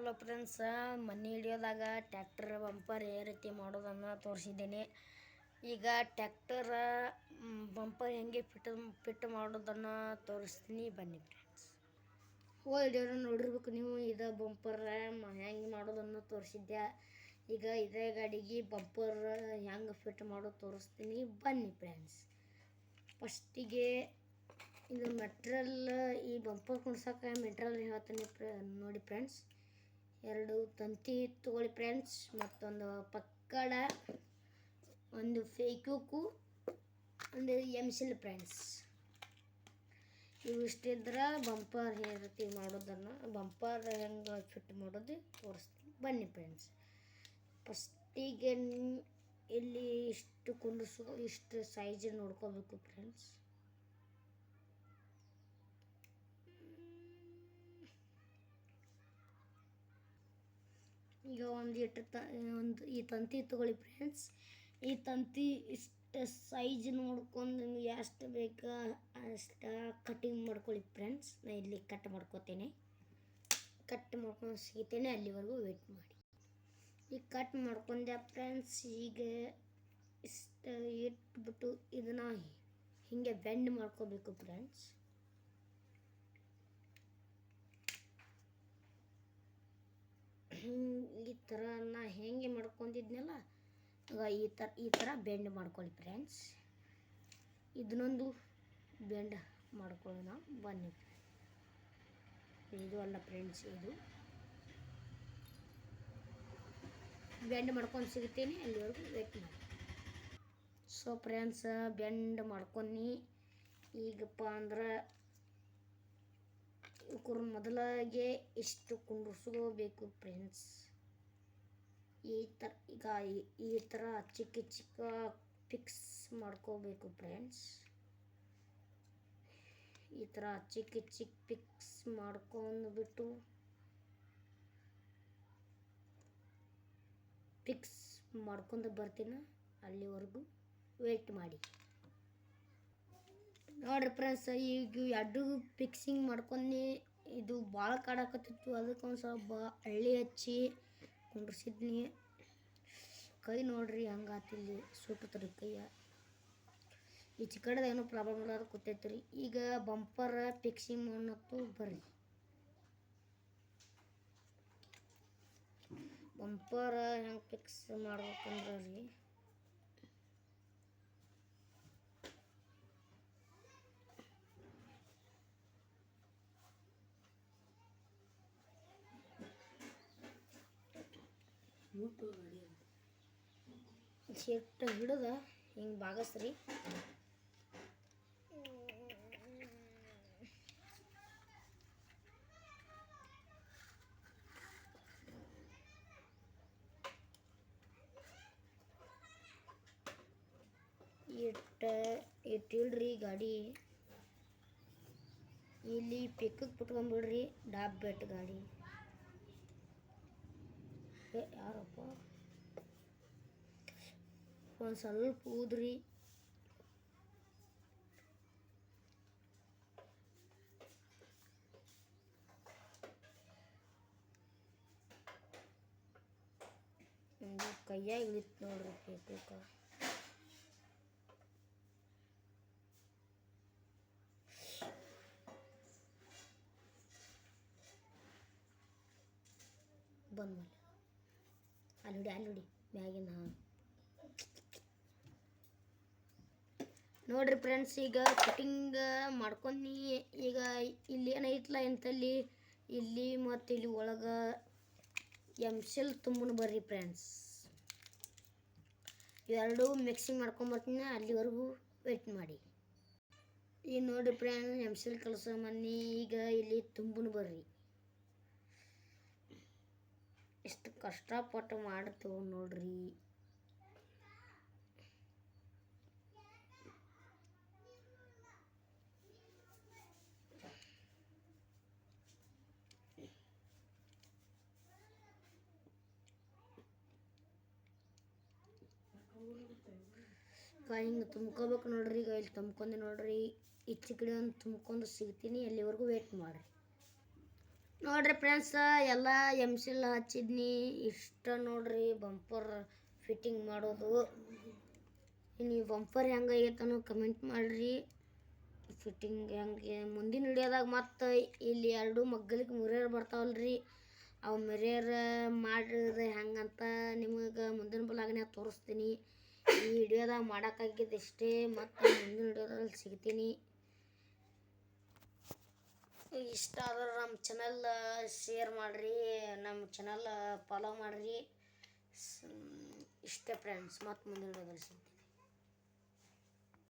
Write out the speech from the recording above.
Hello friends, ಮನೆ ಹಿಡಿಯೋದಾಗ tractor bumper ಯಾವ ರೀತಿ ಮಾಡೋದನ್ನು ತೋರಿಸಿದ್ದೀನಿ. ಈಗ ಟ್ಯಾಕ್ಟರ್ ಬಂಪರ್ ಹೆಂಗೆ ಫಿಟ್ ಫಿಟ್ ಮಾಡೋದನ್ನು ತೋರಿಸ್ತೀನಿ ಬನ್ನಿ ಫ್ರೆಂಡ್ಸ್. ಹೋಲ್ ಹಿಡಿಯೋರು ನೋಡಿರ್ಬೇಕು ನೀವು, ಇದು ಬಂಪರ್ ಹೆಂಗೆ ಮಾಡೋದನ್ನು ತೋರಿಸಿದ್ದೆ ಈಗ ಇದೇ ಗಾಡಿಗೆ ಬಂಪರ್ ಹೆಂಗೆ ಫಿಟ್ ಮಾಡೋದು ತೋರಿಸ್ತೀನಿ ಬನ್ನಿ ಫ್ರೆಂಡ್ಸ್. ಫಸ್ಟಿಗೆ ಇದು ಮೆಟ್ರಲ್, ಈ ಬಂಪರ್ ಕುಣ್ಸಕ್ಕೆ ಮೆಟ್ರಲ್ ಹೇಳ್ತೀನಿ ನೋಡಿ ಫ್ರೆಂಡ್ಸ್. ಎರಡು ತಂತಿ ತಗೊಳ್ಳಿ ಫ್ರೆಂಡ್ಸ್ ಮತ್ತೊಂದು ಪಕ್ಕಡ, ಒಂದು ಫೇಕ್ಯೂಕು ಒಂದು ಎಮ್ಸಿಲ್ ಫ್ರೆಂಡ್ಸ್ ಇವು ಇಷ್ಟಿದ್ರೆ ಬಂಪರ್ ರೀತಿ ಮಾಡೋದನ್ನು ಬಂಪರ್ ಹೆಂಗೆ ಫಿಟ್ ಮಾಡೋದು ತೋರಿಸ್ತೀನಿ. ಬನ್ನಿ ಫ್ರೆಂಡ್ಸ್ ಫಸ್ಟಿಗೆ ಇಲ್ಲಿ ಇಷ್ಟು ಕುಂಡಿಸು ಇಷ್ಟು ಸೈಜ್ ನೋಡ್ಕೋಬೇಕು ಫ್ರೆಂಡ್ಸ್ ಈಗ ಒಂದು ಇಟ್ಟು ತ, ಒಂದು ಈ ತಂತಿ ತಗೊಳ್ಳಿ ಫ್ರೆಂಡ್ಸ್ ಈ ತಂತಿ ಇಷ್ಟು ಸೈಜ್ ನೋಡ್ಕೊಂಡು ನಿಮ್ಗೆ ಎಷ್ಟು ಬೇಕಾ ಅಷ್ಟು ಕಟಿಂಗ್ ಮಾಡ್ಕೊಳ್ಳಿ ಫ್ರೆಂಡ್ಸ್ ನಾ ಇಲ್ಲಿ ಕಟ್ ಮಾಡ್ಕೋತೇನೆ. ಕಟ್ ಮಾಡ್ಕೊಂಡು ಸಿಗ್ತೇನೆ ಅಲ್ಲಿವರೆಗೂ ವೇಟ್ ಮಾಡಿ. ಈಗ ಕಟ್ ಮಾಡ್ಕೊಂಡೆ ಫ್ರೆಂಡ್ಸ್ ಈಗ ಇಷ್ಟು ಇಟ್ಬಿಟ್ಟು ಇದನ್ನು ಹಿಂಗೆ ಬೆಂಡ್ ಮಾಡ್ಕೋಬೇಕು ಫ್ರೆಂಡ್ಸ್ ಈ ಥರ ನಾ ಹೆಂಗೆ ಮಾಡ್ಕೊಂಡಿದ್ನಲ್ಲ ಈ ಥರ ಈ ಥರ ಬೆಂಡ್ ಮಾಡ್ಕೊಳ್ಳಿ ಫ್ರೆಂಡ್ಸ್ ಇದನ್ನೊಂದು ಬೆಂಡ್ ಮಾಡ್ಕೊಳ್ಳೋಣ, ಬನ್ನಿ. ಇದು ಅಲ್ಲ ಫ್ರೆಂಡ್ಸ್ ಇದು. ಬೆಂಡ್ ಮಾಡ್ಕೊಂಡು ಸಿಗುತ್ತೇನೆ ಅಲ್ಲಿವರೆಗೂ ವೆಯ್ಟ್ ಮಾಡಿ ಸೊ ಫ್ರೆಂಡ್ಸ್ ಬೆಂಡ್ ಮಾಡ್ಕೊಂಡು ಈಗಪ್ಪ ಅಂದ್ರೆ ಇವ್ರ ಮೊದಲಾಗೆ ಇಷ್ಟು ಕುಂಡ್ರಿಸ್ಕೋಬೇಕು ಫ್ರೆಂಡ್ಸ್ ಈ ಥರ ಈಗ ಈ- ಥರ ಚಿಕ್ಕ ಚಿಕ್ಕ ಫಿಕ್ಸ್ ಮಾಡ್ಕೋಬೇಕು ಫ್ರೆಂಡ್ಸ್ ಈ ಥರ ಚಿಕ್ಕ ಚಿಕ್ಕ ಫಿಕ್ಸ್ ಮಾಡ್ಕೊಂಡ್ಬಿಟ್ಟು ಫಿಕ್ಸ್ ಮಾಡ್ಕೊಂಡು ಬರ್ತೀನಿ ಅಲ್ಲಿವರೆಗೂ? ವೇಟ್ ಮಾಡಿ. ನೋಡ್ರಿ ಫ್ರೆಂಡ್ಸ್ ಈಗ ಎರಡು ಫಿಕ್ಸಿಂಗ್ ಮಾಡ್ಕೊಂಡು ಇದು ಭಾಳ ಕಾಡಕತ್ತಿತ್ತು ಅದಕ್ಕೆ ಒಂದು ಸ್ವಲ್ಪ ಹಳ್ಳಿ ಹಚ್ಚಿ ಕುಂಡ್ರಿಸಿದ್ನಿ. ಕೈ ನೋಡ್ರಿ ಹಂಗಾತಿಲ್ಲಿ ಸುಟ್ಟತ್ರಿ ಕೈಯ. ಈ ಚಿಕ್ಕಡದ ಏನೋ ಪ್ರಾಬ್ಲಮ್ ಇಲ್ಲ ಕೂತೈತಿ ರೀ ಈಗ ಬಂಪರ್ ಫಿಕ್ಸಿಂಗ್ ಅನ್ನೋದು ಬರ್ರಿ. ಬಂಪರ್ ಹೆಂಗೆ ಫಿಕ್ಸ್ ಮಾಡ್ಬೇಕಂದ್ರೆ ರೀ ಶೆಟ್ ಹಿಡಿದ ಹಿಂಗೆ ಬಾಗಸ್ರಿ ಇಟ್ಟ ಇಟ್ಟಿಲ್ರಿ ಗಾಡಿ. ಇಲ್ಲಿ ಪಿಕ್ಕಕ್ಕೆ ಬಿಟ್ಕೊಂಬಿಡ್ರಿ ಡಾಬ್ ಬೆಟ್ ಗಾಡಿ. ಏ, ಯಾರಪ್ಪ ಒಂದು ಸ್ವಲ್ಪ ಊದ್ರಿ ಇದು ಕೈಯಾಗ ಇಳಿತು ನೋಡ್ರಿ ಕೇಕ ಬಂದ್ಮೇಲೆ ಹೊಡಿ ಅಲ್ಲಿ ಹೊಡಿ ಮ್ಯಾಗಿನ ನೋಡ್ರಿ ಫ್ರೆಂಡ್ಸ್ ಈಗ ಕಟಿಂಗ್ ಮಾಡ್ಕೊಂಡು ಈಗ ಇಲ್ಲಿ ಏನೈತಲ್ಲ ಎಂತಲ್ಲಿ? ಇಲ್ಲಿ ಮತ್ತು ಇಲ್ಲಿ ಒಳಗೆ ಎಮ್ಸೆಲ್ ತುಂಬನ ಬರ್ರಿ ಫ್ರೆಂಡ್ಸ್ ಇವೆರಡು ಮಿಕ್ಸಿಂಗ್ ಮಾಡ್ಕೊಂಬರ್ತೀನಿ ಅಲ್ಲಿವರೆಗೂ ವೆಯ್ಟ್ ಮಾಡಿ. ಈಗ ನೋಡ್ರಿ ಫ್ರೆಂಡ್ಸ್ ಎಮ್ಸೆಲ್ ಕೆಲಸ ಮನ್ನಿ, ಈಗ ಇಲ್ಲಿ ತುಂಬನ ಬರ್ರಿ. ಎಷ್ಟು ಕಷ್ಟಪಟ್ಟು ಮಾಡ್ತೇವೆ ನೋಡ್ರಿ. ಹಿಂಗೆ ತುಂಬ್ಕೋಬೇಕು ನೋಡ್ರಿ, ಈಗ ಇಲ್ಲಿ ತುಂಬ್ಕೊಂಡು ನೋಡ್ರಿ. ಈಚೆ ಕಡೆ ಒಂದು ತುಂಬ್ಕೊಂಡು ಸಿಗ್ತೀನಿ ಅಲ್ಲಿವರೆಗೂ ವೇಟ್ ಮಾಡಿರಿ. ನೋಡ್ರಿ ಫ್ರೆಂಡ್ಸ್ ಎಲ್ಲ ಎಂ ಸಿಲ್ ಹಚ್ಚಿದ್ನಿ. ಇಷ್ಟ ನೋಡ್ರಿ ಬಂಪರ್ ಫಿಟ್ಟಿಂಗ್ ಮಾಡೋದು. ನೀವು ಬಂಪರ್ ಹೆಂಗೆ ಐತನೋ ಕಮೆಂಟ್ ಮಾಡ್ರಿ. ಫಿಟ್ಟಿಂಗ್ ಹೆಂಗೆ? ಮುಂದಿನ ವಿಡಿಯೋದಾಗ ಮತ್ತು ಇಲ್ಲಿ ಎರಡು ಮಗ್ಗಲಿಗೆ ಮಿರರ್ ಬರ್ತಾವಲ್ರಿ. ಅವು ಮಿರರ್ ಮಾಡಿದ್ರೆ ಹೆಂಗಂತ ನಿಮಗೆ ಮುಂದಿನ ಬ್ಲಾಗ್ನಾಗ ತೋರಿಸ್ತೀನಿ. ಈ ವಿಡಿಯೋದಾಗ ಮಾಡೋಕ್ಕಾಗಿದ್ದು ಇಷ್ಟೇ. ಮತ್ತು ಮುಂದಿನ ವಿಡಿಯೋದಲ್ಲಿ ಸಿಗ್ತೀನಿ. ಇಷ್ಟ ಆದ್ರೆ ನಮ್ಮ ಚಾನಲ್ ಶೇರ್ ಮಾಡಿರಿ, ನಮ್ಮ ಚಾನಲ್ ಫಾಲೋ ಮಾಡಿರಿ. ಇಷ್ಟೇ ಫ್ರೆಂಡ್ಸ್ ಮತ್ತು ಮುಂದಿನ ಸಿಗ್ತೀನಿ.